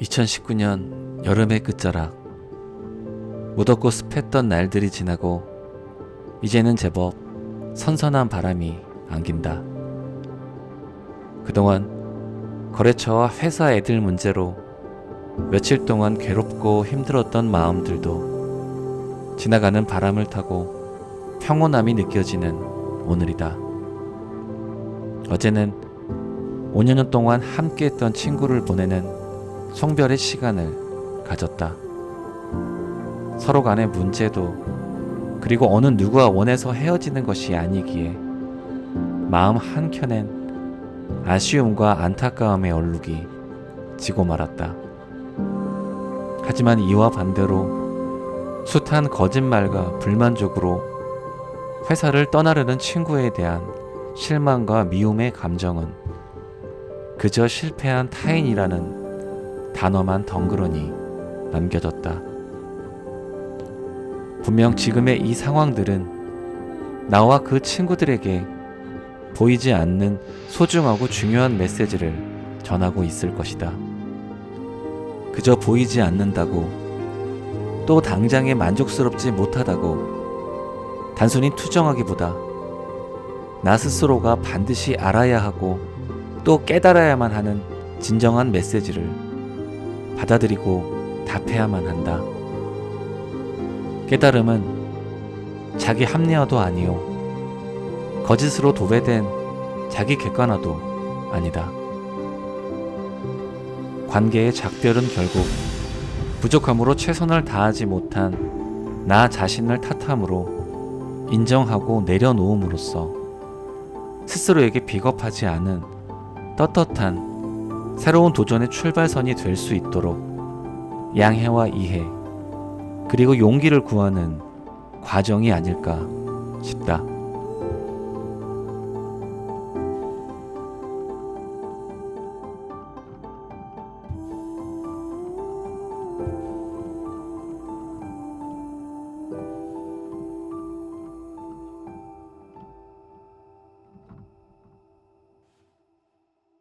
2019년 여름의 끝자락 무덥고 습했던 날들이 지나고 이제는 제법 선선한 바람이 안긴다. 그동안 거래처와 회사 애들 문제로 며칠 동안 괴롭고 힘들었던 마음들도 지나가는 바람을 타고 평온함이 느껴지는 오늘이다. 어제는 5년 동안 함께했던 친구를 보내는 송별의 시간을 가졌다. 서로 간의 문제도 그리고 어느 누구와 원해서 헤어지는 것이 아니기에 마음 한켠엔 아쉬움과 안타까움의 얼룩이 지고 말았다. 하지만 이와 반대로 숱한 거짓말과 불만족으로 회사를 떠나려는 친구에 대한 실망과 미움의 감정은 그저 실패한 타인이라는 단어만 덩그러니 남겨졌다. 분명 지금의 이 상황들은 나와 그 친구들에게 보이지 않는 소중하고 중요한 메시지를 전하고 있을 것이다. 그저 보이지 않는다고 또 당장에 만족스럽지 못하다고 단순히 투정하기보다 나 스스로가 반드시 알아야 하고 또 깨달아야만 하는 진정한 메시지를 받아들이고 답해야만 한다. 깨달음은 자기 합리화도 아니요. 거짓으로 도배된 자기 객관화도 아니다. 관계의 작별은 결국 부족함으로 최선을 다하지 못한 나 자신을 탓함으로 인정하고 내려놓음으로써 스스로에게 비겁하지 않은 떳떳한 새로운 도전의 출발선이 될 수 있도록 양해와 이해 그리고 용기를 구하는 과정이 아닐까 싶다.